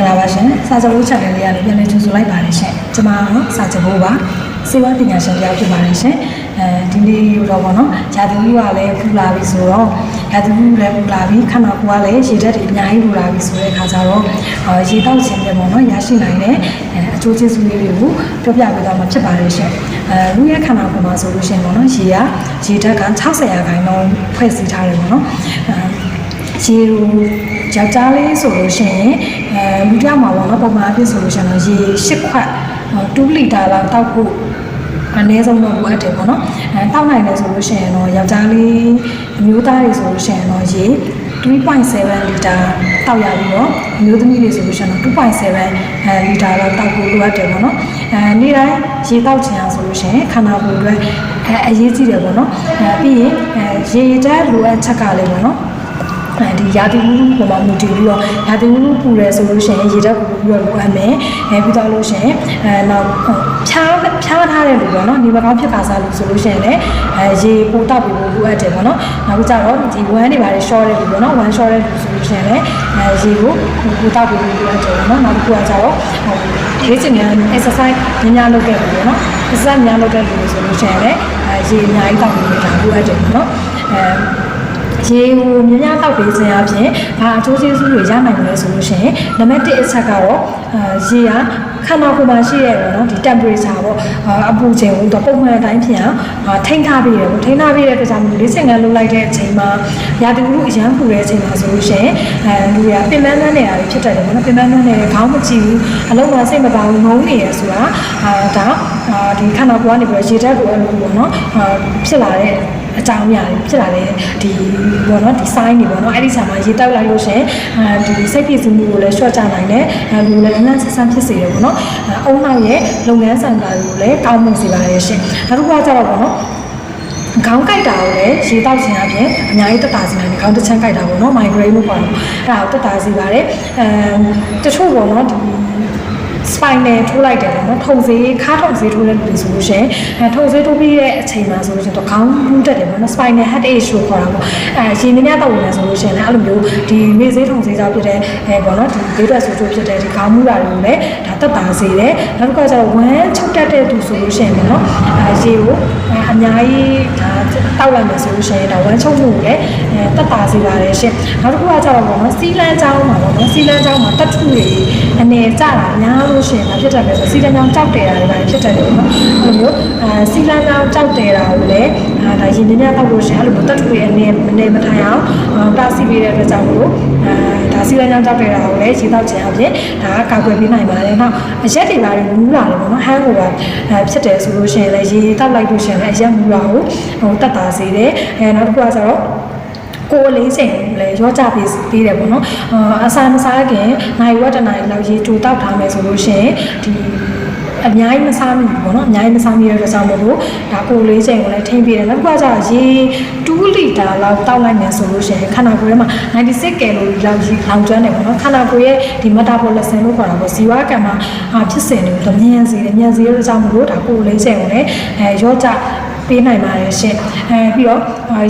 ္ဂလာပါရှင်စာချုပ်ဦး channel လေးကနေပြန်လည်ကြိုဆိုလိုက်ပါတယ်ရှင်ကျွန်မကတော့စာချုပ်ဦးပါစေဝါပညာရှင်တယောက်ဖြစ်ပါတယ်ရှင်အဲဒီနေ့တော့ပေါ့နော်ဂျာတူဦးကလည်းပူလာပြီဆိုတော့ဂျာတူဦးလည်းပူလာပြီခန္ဓာကိုယ်ကလည်းရေဓာတ်တွေအများကြီးပူလာပြီဆိုတဲ့အခါကျတော့အာရေတောက်ခြင်းတွေပေါ့နော်ရရှိနိုင်တဲ့အကျိုးကျေးဇူးလေးတွေကိုပြောပြပေးသွားမှာဖြစ်ပါတယ်ရှင်အဲလူရဲ့ခန္ဓာကိုယ်မှာဆိုလို့ရှိရင်ပေါ့နော်ရေကရေဓာတ်က60ရာခိုင်နှုန်းဖွဲ့စည်းထားတယ်ပေါ့နော်အဲရေလို ယောက်ျားလေးဆိုလို့ရှိရင်အဲလူတစ်ယောက်မှာပေါ့နော်ပုံမှန်အဖြစ်ဆိုလို့ရှိရင်တော့ရေ၈ခွက်2လီတာလောက်တောက်ဖို့အနည်းဆုံးတော့လိုအပ်တယ်ပေါ့နော်အဲတောက်နိုင်တယ်ဆိုလို့ရှိရင်တော့ယောက်ျားလေးအမျိုးသားတွေဆိုလို့ရှိရင်တော့ရေ3.7လီတာတောက်ရပြီးတော့အမျိုးသမီးတွေဆိုလို့ရှိရင်တော့2.7အဲလီတာလောက်တောက်ဖို့လိုအပ်တယ်ပေါ့နော်အဲနေ့တိုင်းရေတောက်ချင်အောင်ဆိုလို့ရှိရင်ခန္ဓာကိုယ်အတွက်အဲအရေးကြီးတယ်ပေါ့နော်အဲပြီးရင်အဲရေဓာတ်လိုအပ်ချက်ကလည်းပေါ့နော်အဲ ဒီရာသီဥတုပေါ်မှာမူတည်ပြီးတော့ရာသီဥတုပူရဲဆိုလို့ရှိရင်ရေဓာတ်ပူပြီးတော့လိုအပ်မယ်အဲပြီးတော့လို့ရှိရင်အဲနောက်ဖြားဖြားထားတဲ့လူပေါ့နော်နေမကောင်းဖြစ်ခါစားလို့ဆိုလို့ရှိရင်လည်းအဲရေပိုတောက်ပြီးလို့လိုအပ်တယ်ပေါ့နော်နောက်ကြတော့ဒီဝမ်းတွေပါတယ်ရှော့တဲ့လူပေါ့နော်ဝမ်းရှော့တဲ့လူဆိုလို့ရှိရင်လည်းအဲရေကိုပိုတောက်ပြီးလို့လိုအပ်တယ်ပေါ့နော်နောက်တစ်ခုကကြတော့ဟိုလေ့ကျင့်များ exercise များများလုပ်ခဲ့ပြီပေါ့နော် exercise များလုပ်တဲ့လူတွေဆိုလို့ရှိရင်လည်းအဲရေအများကြီးတောက်ပြီးလို့ဒါလိုအပ်တယ်ပေါ့နော်အဲ ရေကိုမြများတောက်ပေးခြင်းအပြင်ဘာအကျိုးကျေးဇူးတွေရနိုင်မလဲဆိုလို့ရှိရင်နံပါတ်1အချက်ကတော့အဲရေကခန္ဓာကိုယ်မှာရှိရဲပေါ့နော်ဒီ temperature ပေါ့အာအပူချိန်ကိုတော့ပုံမှန်အတိုင်းဖြစ်အောင်အာထိန်းထားပေးတယ်ပေါ့ထိန်းထားပေးတဲ့အတွက်ကြောင့်မို့လေးစင်ကန်းလှုပ်လိုက်တဲ့အချိန်မှာရာသီဥတုအရန်ပူတဲ့အချိန်မှာဆိုလို့ရှိရင်အဲလူတွေကပင်ပန်းပန်းနေတာတွေဖြစ်တတ်တယ်ပေါ့နော်ပင်ပန်းပန်းနေတယ်ခေါင်းမကြည့်ဘူးအလုံးမစိတ်မပါဘူးငုံနေရဆိုတာအာဒါအာဒီခန္ဓာကိုယ်ကနေပြီးတော့ရေဓာတ်ကိုအဲ့လိုပေါ့နော်အာဖြစ်လာတဲ့ အကြောင်းအရာတွေဖြစ်လာတဲ့ဒီဘောနော်ဒီ sign တွေပေါ့နော်အဲ့ဒီဆာမှာရေတောက်လိုက်လို့ရှရင်အဲဒီစိတ်ပြည့်စုံမှုကိုလည်း short ချနိုင်တယ်အဲလူလည်းအနက်ဆဆန်းဖြစ်စေတယ်ပေါ့နော်အုံနောက်ရဲ့လုပ်ငန်းဆောင်တာတွေကိုလည်းကောင်းမွန်စေပါတယ်ရှင်နောက်တစ်ခုကကြတော့ပေါ့နော်ခေါင်းကိုက်တာကိုလည်းရေတောက်ခြင်းအပြင်အများကြီးတက်တာစီနိုင်တယ်ခေါင်းတစ်ချမ်းကိုက်တာပေါ့နော် migraine လို့ခေါ်တယ်အဲ့ဒါကိုတက်တာစီပါတယ်အဲတချို့ပေါ့နော်ဒီ spinal ထိုးလိုက်တယ်ပေါ့နော်ထုံစေးခါထုံစေးထိုးတဲ့လူတွေဆိုလို့ရှိရင်အဲထုံစေးထိုးပြီးတဲ့အချိန်မှာဆိုလို့ရှိရင်တော့ခေါင်းမူးတက်တယ်ပေါ့နော် spinal headache လို့ခေါ်တာပေါ့အဲရှင်နေမြတော့ဝင်နေဆိုလို့ရှိရင်လည်းအဲ့လိုမျိုးဒီမေစေးထုံစေးကြောင့်ဖြစ်တဲ့အဲပေါ့နော်ဒီဒေးတက်ဆိုချိုးဖြစ်တဲ့ဒီခေါင်းမူးတာတွေကိုလည်းဒါတက်တာစေတယ်နောက်တစ်ခါကျတော့ဝမ်းချုပ်တက်တဲ့သူဆိုလို့ရှိရင်ပေါ့နော်အဲရေကိုအများကြီးဒါ တောက်လိုက်မယ်ဆိုလို့ရှိရင်ဒါဝမ်းချုပ်မှုကိုလည်းအဲတက်တာစေပါတယ်ရှင်နောက်တစ်ခုကကျတော့ပေါ့နော်စီလန်းချောင်းမှာပေါ့နော်စီလန်းချောင်းမှာတက်ထုတွေအနေကြတာအများလို့ရှိရင်ဒါဖြစ်တတ်တယ်ဆိုစီလန်းချောင်းကြောက်တယ်တာတွေပါဖြစ်တတ်တယ်ပေါ့နော်အဲ့လိုမျိုးအဲစီလန်းချောင်းကြောက်တယ်တာကိုလည်းအဲဒါရင်မြမြတောက်လို့ရှိရင်အဲ့လိုမျိုးတက်ထုတွေအနေမနေမထိုင်အောင်တားဆီးပေးတဲ့အတွက်ကြောင့်မို့လို့အဲ ဒါစီလန်းချောင်းကြောက်တယ်တာကိုလည်းရေတောက်ခြင်းအပြင်ဒါကကာကွယ်ပေးနိုင်ပါတယ်နောက်အရက်တွေပါမူးလာတယ်ပေါ့နော်ဟန်းကိုပါအဲဖြစ်တယ်ဆိုလို့ရှိရင်လည်းရေတောက်လိုက်လို့ရှိရင်လည်းအရက်မူးလာကိုဟိုတက်တာစေတယ်အဲနောက်တစ်ခုကကျတော့ကိုယ်လေးချိန်လည်းရောကြပေးပေးတယ်ပေါ့နော်အစာမစားခင်နိုင်ဝက်တနိုင်လောက်ရေတူတောက်ထားမယ်ဆိုလို့ရှိရင်ဒီ အများကြီးမစားမိဘူးပေါ့နော်အများကြီးမစားမိရတဲ့ကြောင့်မို့လို့ဒါကိုယ်လေးချိန်ကိုလည်းထိမ့်ပေးတယ်နောက်ကကျတော့ရေ2လီတာလောက်တောက်လိုက်မယ်ဆိုလို့ရှိရင်ခန္ဓာကိုယ်ထဲမှာ96ကယ်လိုရီလောက်ရေလောင်ကျွမ်းတယ်ပေါ့နော်ခန္ဓာကိုယ်ရဲ့ဒီ metabolism လို့ခေါ်တာပေါ့ဇီဝကမ္မဖြစ်စဉ်တွေကိုမြန်စေတယ်မြန်စေတဲ့ကြောင့်မို့လို့ဒါကိုယ်လေးချိန်ကိုလည်းအဲရောကြ ပေးနိုင်ပါတယ်ရှင်အဲပြီးတော့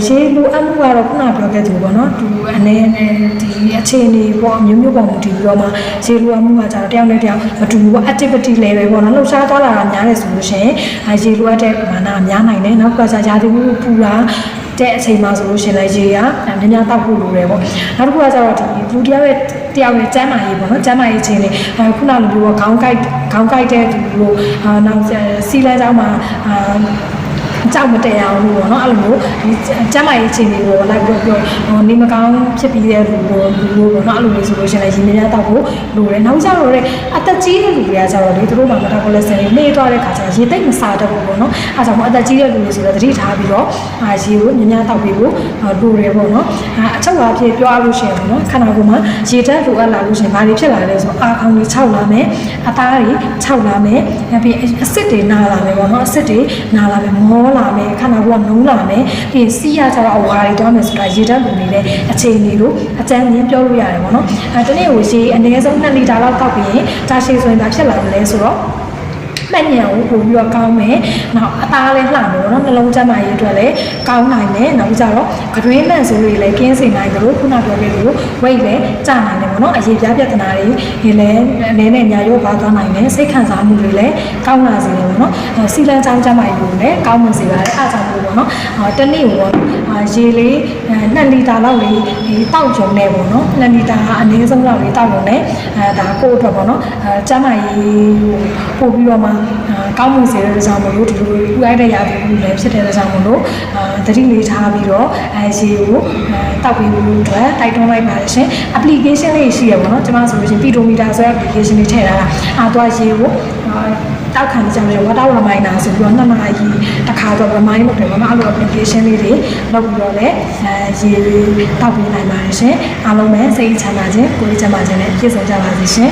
ရေလိုအပ်မှုကတော့ခုနပြောခဲ့သူပေါ့နော်သူအနေနဲ့ဒီအခြေအနေပေါ့မျိုးမျိုးပုံမူတည်ပြီးတော့မှရေလိုအပ်မှုကကြတော့တယောက်နဲ့တယောက်မတူဘူးပေါ့ activity level ပေါ့နော်လှုပ်ရှားသွားလာတာများတယ်ဆိုလို့ရှိရင်အဲရေလိုအပ်တဲ့ပမာဏများနိုင်တယ်နောက်ကစားရာသီဥတုပူလာတဲ့အချိန်မှာဆိုလို့ရှိရင်လည်းရေကများများတောက်ဖို့လိုတယ်ပေါ့နောက်တစ်ခုကကျတော့ဒီလူတယောက်ရဲ့တယောက်ရဲ့ကျမ်းမာရေးပေါ့နော်ကျမ်းမာရေးချင်းလေးအဲခုနလိုမျိုးခေါင်းကိုက်ခေါင်းကိုက်တဲ့သူလို့အာနောက်စီလန်းเจ้าမှာအာ ကြောက်မတဲအောင်လို့ပေါ့နော်အဲ့လိုမျိုးဒီကျမ်းမာရေးအခြေအနေကိုလိုက်ပြောပြောဟိုနေမကောင်းဖြစ်ပြီးတဲ့လူကိုလူကိုပေါ့နော်အဲ့လိုမျိုးဆိုလို့ရှိရင်လည်းရင်းနှီးများတောက်ဖို့လိုတယ်နောက်ကျတော့တဲ့အသက်ကြီးတဲ့လူတွေကကျတော့လေသူတို့မှာမတာဘောလက်ဆန်တွေနှေးသွားတဲ့ခါကျတော့ရေသိမ့်မစားတတ်ဘူးပေါ့နော်အဲ့ဒါကြောင့်အသက်ကြီးတဲ့လူတွေဆိုတော့သတိထားပြီးတော့အာရေကိုများများတောက်ပြီးဖို့လိုတယ်ပေါ့နော်အချုပ်အားဖြင့်ပြောရလို့ရှိရင်ပေါ့နော်ခန္ဓာကိုယ်မှာရေဓာတ်လိုအပ်လာလို့ရှိရင်ဘာတွေဖြစ်လာလဲဆိုတော့အာခေါင်တွေခြောက်လာမယ်အသားတွေခြောက်လာမယ်ပြီးအဆစ်တွေနာလာမယ်ပေါ့နော်အဆစ်တွေနာလာမယ်မောလာမယ်ခန္ဓာကိုယ်ကနုံးလာမယ်ပြီးစီးရကြတော့အဝါတွေတွားမယ်ဆိုတာရေဓာတ်လိုနေတဲ့အခြေအနေလို့အကျဉ်းမြင်ပြောလို့ရတယ်ပေါ့နော်အဲတနေ့ကိုရေအနည်းဆုံး2လီတာလောက်တောက်ပြီးရင်ဒါရှိဆိုရင်ဒါဖြစ်လာမလဲဆိုတော့ မှတ်ဉာဏ်ကိုပို့ပြီးတော့ကောင်းမယ်။နောက်အသားလည်းလှမယ်ပေါ့နော်နှလုံးကျန်းမာရေးအတွက်လည်းကောင်းနိုင်တယ်။နောက်ပြီးကြတော့ကတွင်းမှန်ဆိုတွေလည်းကင်းစင်နိုင်တယ်လို့ခုနပြောခဲ့သလို weight လည်းကျနိုင်တယ်ပေါ့နော်။အရေးပြပြဿနာတွေဒီလည်းအနေနဲ့ညာရောပါသွားနိုင်တယ်။စိတ်ခံစားမှုတွေလည်းကောင်းလာစေတယ်ပေါ့နော်။အဲစီလန်းချောင်းကျန်းမာရေးကိုလည်းကောင်းမွန်စေပါတယ်။အားကြောင့်လို့ပေါ့နော်။အာတနေ့ကိုပေါ့အာ ရေလေး2လီတာလောက်လေးဒီတောက်ကြုံနေပေါ့နော်။2လီတာအနည်းဆုံးလောက်လေးတောက်ကြုံနေအဲဒါကိုယ့်အတွက်ပေါ့နော်။အဲကျန်းမာရေးပို့ပြီးတော့မှအာကောင်းမွန်စေတဲ့ကြောင့်မလို့ဒီလိုဥရိုက်တဲ့ရာသီဥတုလည်းဖြစ်တဲ့ကြောင့်မလို့အာတတိလေးထားပြီးတော့အဲရေကိုအဲတောက်ပြီးလို့အတွက်တိုက်တွန်းလိုက်ပါတယ်ရှင် application လေးရှိရပေါ့နော်ကျွန်မဆိုလို့ရှိရင် pedometer ဆိုတဲ့ application လေးထည့်ထားတာအာသွားရေကိုအာတောက်ခံကြတယ်ဝတ်တောက် reminder ဆိုပြီးတော့နှစ်နာရီ တစ်ခါတော့ remind လုပ်တယ်ပေါ့နော်အဲ့လို application လေးတွေလုပ်ပြီးတော့လည်းအဲရေတောက်ပေးနိုင်ပါတယ်ရှင်အားလုံးပဲစိတ်ချမ်းသာခြင်းကိုယ်ချမ်းသာခြင်းနဲ့ပြည့်စုံကြပါစေရှင်